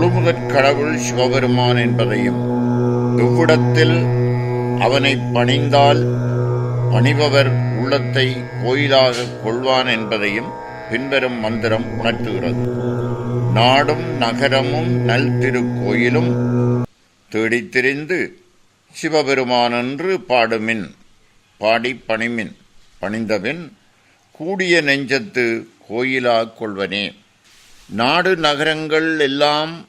முழுமுதற் கடவுள் சிவபெருமான் என்பதையும் இவ்விடத்தில் அவனை பணிந்தால் பணிபவர் உள்ளத்தை கோயிலாக கொள்வான் என்பதையும் பின்வரும் மந்திரம் உணர்த்துகிறது. நாடும் நகரமும் நல் திருக்கோயிலும் தேடித்திரிந்து சிவபெருமானன்று பாடுமின் பாடி பணிமின் பணிந்தபின் கூடிய நெஞ்சத்து கோயிலாக கொள்வனே. நாடு நகரங்கள் எல்லாம்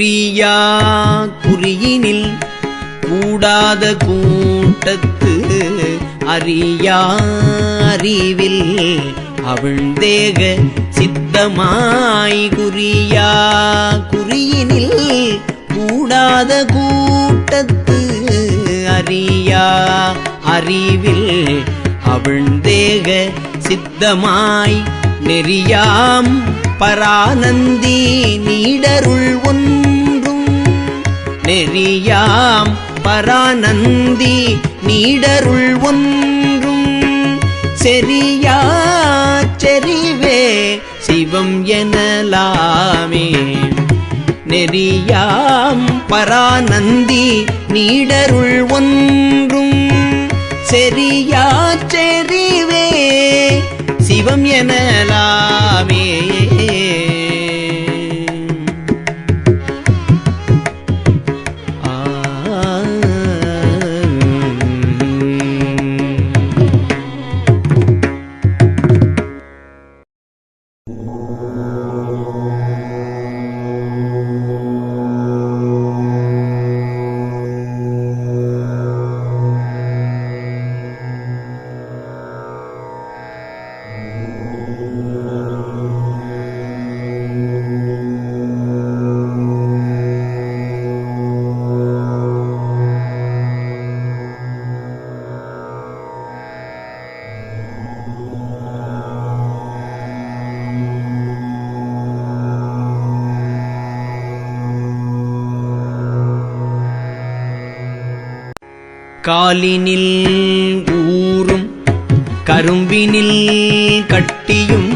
குறியா குறியினில் கூடாத கூட்டத்து அறியா அறிவில் அவிழ்ந்தேக சித்தமாய் குறியா குறியினில் கூடாத கூட்டத்து அறியா அறிவில் அவிழ்ந்தேக சித்தமாய் நெறியாம் பரானந்தி நீடருள் ஒன்று நெறியாம் பரானந்தி நீடருள் ஒன்றும் செரியா செறிவே சிவம் எனலாமே. நெறியாம் பரானந்தி நீடருள் ஒன்றும் செரியா செறிவே சிவம் எனலாமே. காலினில் ஊறும் கரும்பினில் கட்டியும்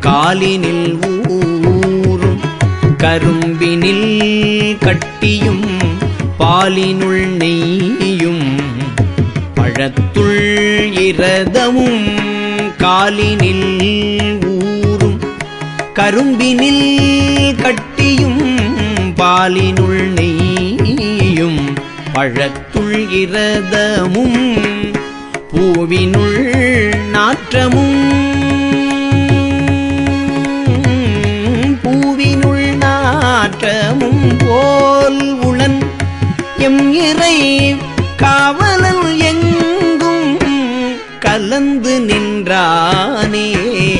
காலினில் ஊறும் கரும்பினில் கட்டியும் பாலினுள் நெய்யும் பழத்துள் இரதமும் காலினில் ஊறும் கரும்பினில் கட்டியும் பாலினுள் நெய்யும் பழத்துள் இரதமும் பூவினுள் நாற்றமும். பூவினுள் நாற்றமும் போல் உளன் எம் இறை காவலன் எங்கும் கலந்து நின்றானே.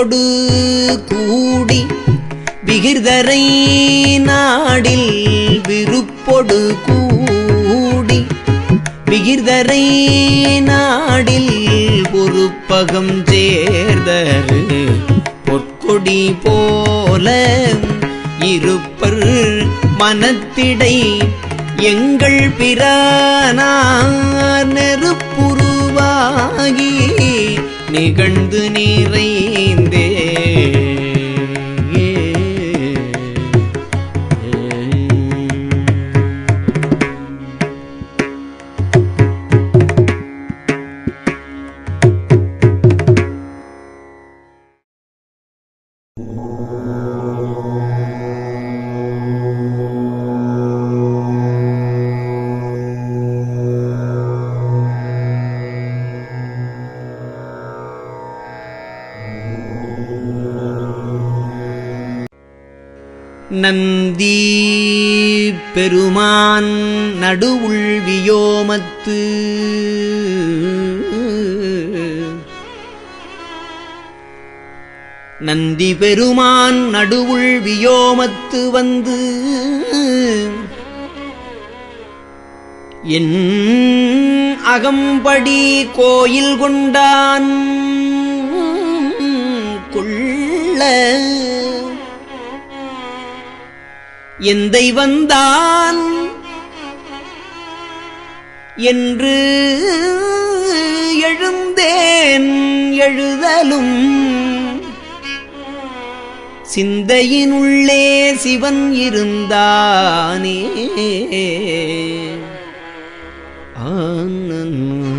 கோடு கூடி விகிர்தரை நாடில் விருப்பொடு கூடி விகிர்தரை நாடில் பொறுப்பகம் சேர்தரு. பொற்கொடி போல இருப்பர் மனத்திடை எங்கள் பிரானார் நெருப்புருவாகி நிகழ்ந்து நிறைந்தே நந்தி பெருமான் நடுவுள் வியோமத்து. நந்தி பெருமான் நடுவுள் வியோமத்து வந்து. என் அகம்படி கோயில் கொண்டான் கொள்ள எந்தை வந்தான் என்று எழுந்தேன் எழுதலும். சிந்தையினுள்ளே சிவன் இருந்தானே. ஆனன்